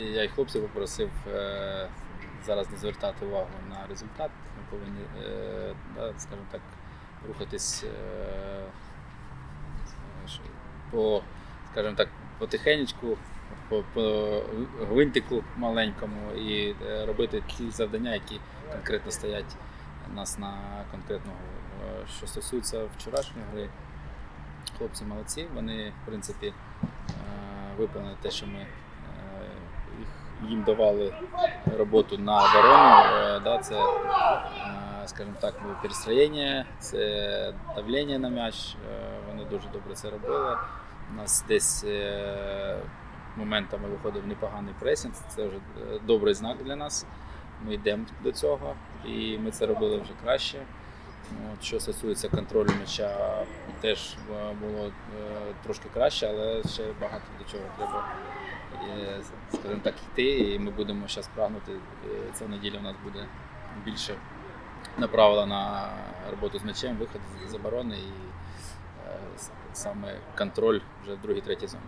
Я й хлопців попросив е, зараз не звертати увагу на результат. Ми повинні, е, скажімо так, рухатись е, по, скажімо так, потихенечку, по, по гвинтику маленькому і робити ті завдання, які конкретно стоять у нас на конкретного. Що стосується вчорашньої гри, хлопці молодці, вони, в принципі, виконали те, що ми їм давали роботу на оборону. Е, Да, це, е, скажімо так, перестроєння, це давлення на м'яч. Е, Вони дуже добре це робили. У нас десь моментами виходив непоганий пресінг, це вже добрий знак для нас. Ми йдемо до цього, і ми це робили вже краще. От, що стосується контролю м'яча, теж було трошки краще, але ще багато до чого треба, скажімо так, йти. І ми будемо зараз прагнути. Ця неділя у нас буде більше направлена на роботу з м'ячем, виход з оборони і е, саме контроль вже в другій третій зоні.